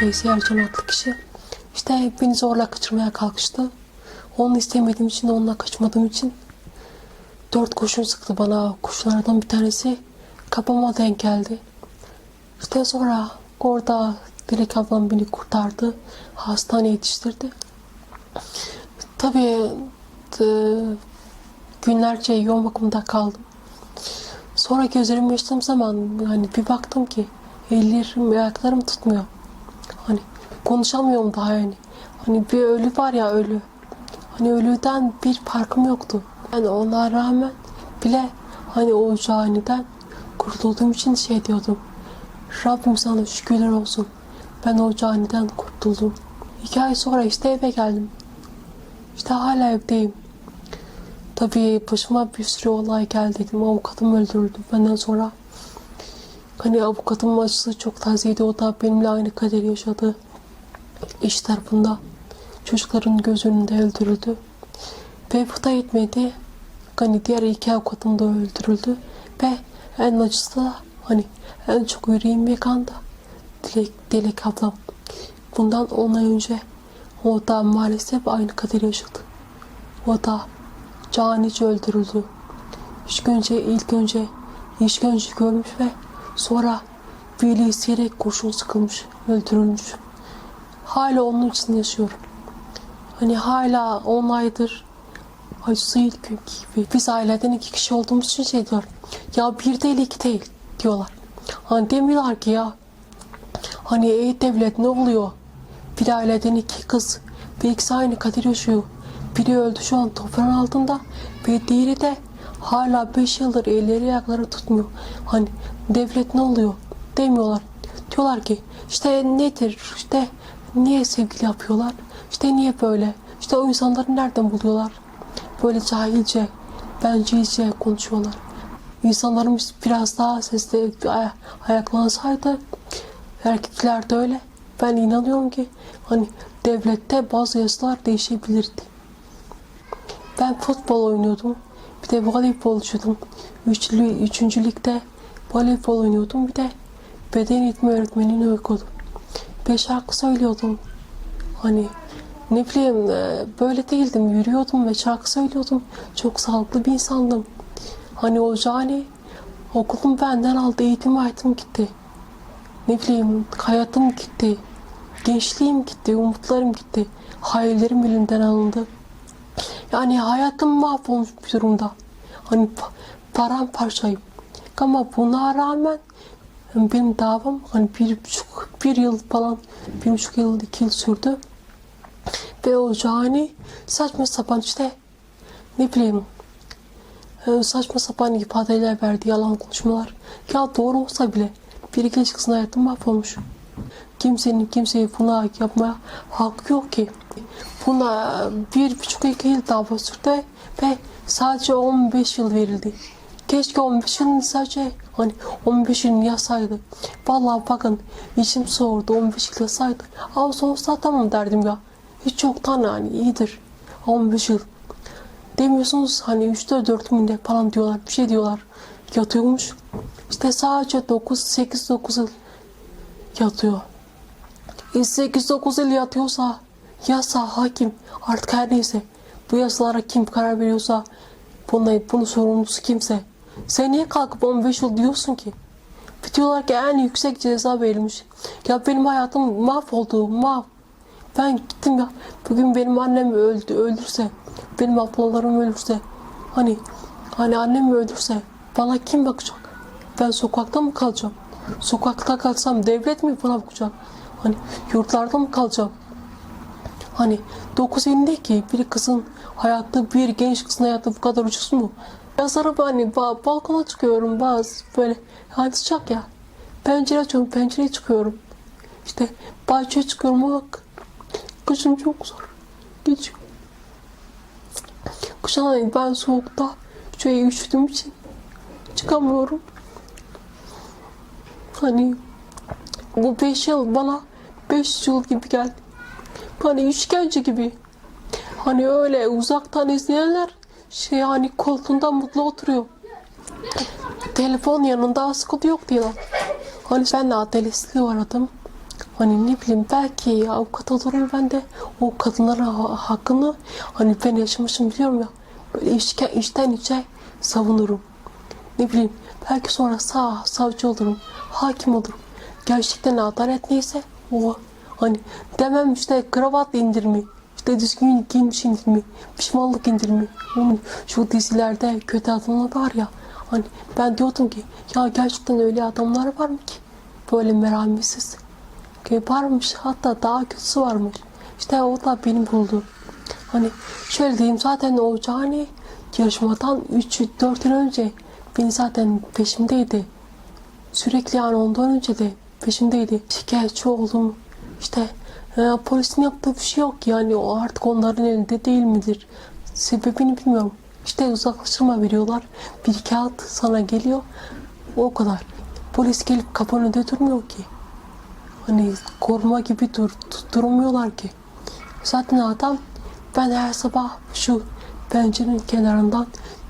Beysi Ercan adlı kişi işte beni zorla kaçırmaya kalkıştı. Onu istemediğim için, onunla kaçmadığım için dört kurşun sıktı bana. Kurşunlardan bir tanesi kafama denk geldi. İşte sonra orada Dilek ablam beni kurtardı. Hastaneye yetiştirdi. Tabii e, günlerce yoğun bakımda kaldım. Sonra gözlerimi açtığım zaman hani bir baktım ki ellerim, ayaklarım tutmuyor. Konuşamıyorum daha yani. Hani bir ölü var ya ölü. Hani ölüden bir farkım yoktu. Yani ona rağmen bile hani o caniden kurtulduğum için şey diyordum. Rabbim sana şükürler olsun. Ben o caniden kurtuldum. İki ay sonra işte eve geldim. İşte hala evdeyim. Tabii başıma bir sürü olay geldi dedim. Avukatım öldürüldü benden sonra. Hani avukatımın acısı çok tazeydi. O da benimle aynı kaderi yaşadı. İş tarafında çocukların göz önünde öldürüldü. Ve bu da yetmedi. Hani diğer iki avukatım da öldürüldü. Ve en acısı da hani en çok yüreğim yakan da Dilek, Dilek ablam. Bundan 10 ay önce o da maalesef aynı kaderi yaşadı. O da canice öldürüldü. İşkence ilk önce işkence görmüş ve sonra isteyerek kurşun sıkılmış, öldürülmüş. Hala onun için yaşıyorum. Hani hala 10 aydır ilk gün gibi. Biz aileden iki kişi olduğumuz için şey diyor. Ya bir değil iki değil diyorlar. Hani demiyorlar ki ya Hani ey devlet ne oluyor? Bir aileden iki kız bir ikisi aynı kader yaşıyor. Biri öldü şu an toprağın altında ve diğeri de hala beş yıldır elleri ayakları tutmuyor. Hani devlet ne oluyor? Demiyorlar. Diyorlar ki işte nedir? İşte niye sevgili yapıyorlar? İşte niye böyle? İşte o insanları nereden buluyorlar? Böyle cahilce, bencilce konuşuyorlar. İnsanlarımız biraz daha sesli ay- ayaklansaydı Erkekler de öyle. Ben inanıyorum ki hani devlette bazı yasalar değişebilirdi. Ben futbol oynuyordum. Bir de voleybol oynuyordum. Üçlü, üçüncü ligde voleybol oynuyordum. Bir de beden eğitimi öğretmenini okudum. Bir şarkı söylüyordum. Hani ne bileyim e, böyle değildim. Yürüyordum ve şarkı söylüyordum. Çok sağlıklı bir insandım. Hani o cani okulum benden aldı. Eğitim hayatım gitti ne bileyim hayatım gitti. Gençliğim gitti, umutlarım gitti. Hayallerim elimden alındı. Yani hayatım mahvolmuş bir durumda. Hani pa- paramparçayım. Ama buna rağmen benim davam hani bir buçuk, bir yıl falan, bir buçuk yıl, iki yıl sürdü. Ve o cani saçma sapan işte ne bileyim e, saçma sapan ifadeler verdi, yalan konuşmalar. Ya doğru olsa bile bir genç kızın hayatı mahvolmuş. Kimsenin kimseye buna yapmaya hakkı yok ki. Buna bir buçuk iki yıl dava sürdü ve sadece 15 yıl verildi. Keşke 15 yıl sadece hani 15 yıl yasaydı. Vallahi bakın içim soğurdu 15 yıl yasaydı. Ama sonuçta tamam derdim ya. Hiç yoktan yani iyidir. 15 yıl. Demiyorsunuz hani 3'te 4 milyon falan diyorlar bir şey diyorlar. Yatıyormuş. İşte sadece 9, 8, 9 yıl yatıyor. E 8, 9 yıl yatıyorsa yasa, hakim artık her neyse bu yasalara kim karar veriyorsa buna, bunun sorumlusu kimse. Sen niye kalkıp 15 yıl diyorsun ki? Diyorlar ki en yüksek ceza verilmiş. Ya benim hayatım mahvoldu, mahv. Ben gittim ya. Bugün benim annem öldü, öldürse, benim ablalarım ölürse, hani hani annem öldürse bana kim bakacak? Ben sokakta mı kalacağım? Sokakta kalsam devlet mi bana bakacak? Hani yurtlarda mı kalacağım? Hani 9 elinde ki bir kızın hayatı, bir genç kızın hayatı bu kadar ucuz mu? Yazarım hani ba- balkona çıkıyorum bazı böyle hani sıcak ya. Pencere açıyorum, pencereye çıkıyorum. İşte bahçeye çıkıyorum bak. Kışın çok zor. Geçiyor. Kışın hani ben soğukta şöyle üşüdüğüm için çıkamıyorum. Hani bu beş yıl bana beş yıl gibi geldi. Hani işkence gibi. Hani öyle uzaktan izleyenler şey hani koltuğunda mutlu oturuyor. Telefon yanında askılı yok diyorlar. Hani ben de adresli aradım. Hani ne bileyim belki avukat olurum ben de o kadınların ha- hakkını hani ben yaşamışım biliyorum ya böyle işken, içten içe savunurum. Ne bileyim belki sonra sağ savcı olurum, hakim olurum. Gerçekten adalet neyse o hani demem işte kravat indirimi, işte düzgün giyinmiş indirimi, pişmanlık indirimi. Onun şu dizilerde kötü adamlar var ya hani ben diyordum ki ya gerçekten öyle adamlar var mı ki böyle merhametsiz ki varmış hatta daha kötüsü varmış. İşte o da benim bulduğum. Hani şöyle diyeyim zaten o cani yarışmadan 3-4 yıl önce beni zaten peşimdeydi. Sürekli yani ondan önce de peşimdeydi. Şikayetçi oldum. İşte e, polisin yaptığı bir şey yok yani o artık onların elinde değil midir? Sebebini bilmiyorum. İşte uzaklaştırma veriyorlar. Bir kağıt sana geliyor. O kadar. Polis gelip kapının önünde durmuyor ki. Hani koruma gibi dur, durmuyorlar ki. Zaten adam ben her sabah şu pencerenin kenarından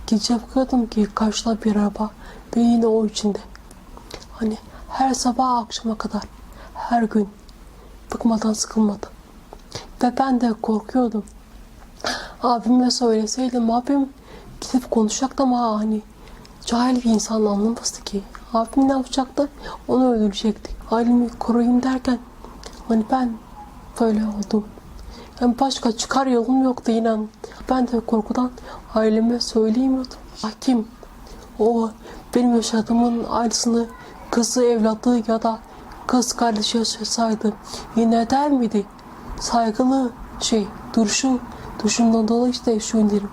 gece bakıyordum ki karşıda bir araba ve yine o içinde. Hani her sabah akşama kadar her gün bıkmadan sıkılmadan. Ve ben de korkuyordum. Abime söyleseydim abim gidip konuşacaktı ama hani cahil bir insan anlamazdı ki. Abim ne yapacaktı? Onu öldürecekti. Ailemi koruyayım derken hani ben böyle oldum. Yani başka çıkar yolum yoktu inan. Ben de korkudan aileme söyleyemiyordum. Hakim o benim yaşadığımın aynısını kızı evladı ya da kız kardeşi yaşasaydı yine der miydi? Saygılı şey duruşu duruşundan dolayı işte şu indirim.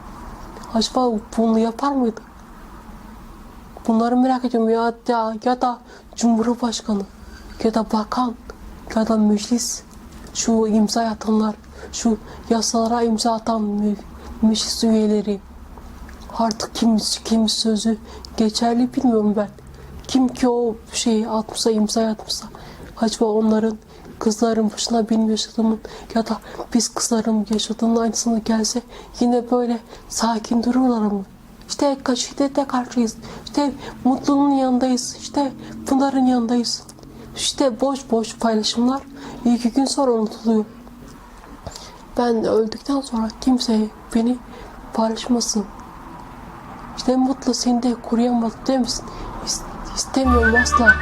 Acaba bunu yapar mıydı? Bunları merak ediyorum ya, ya, ya da Cumhurbaşkanı ya da bakan ya da meclis şu imza atanlar şu yasalara imza atan me- meclis üyeleri artık kim, kim sözü geçerli bilmiyorum ben. Kim ki o şeyi atmışsa imza atmışsa acaba onların kızların başına benim yaşadığımın ya da biz kızların yaşadığının aynısını gelse yine böyle sakin dururlar mı? İşte şiddete karşıyız. İşte mutluluğun yanındayız. İşte Pınar'ın yanındayız. İşte boş boş paylaşımlar iki gün sonra unutuluyor. Ben öldükten sonra kimse beni paylaşmasın. İşte mutlu seni de misin? İst- istemiyorum asla.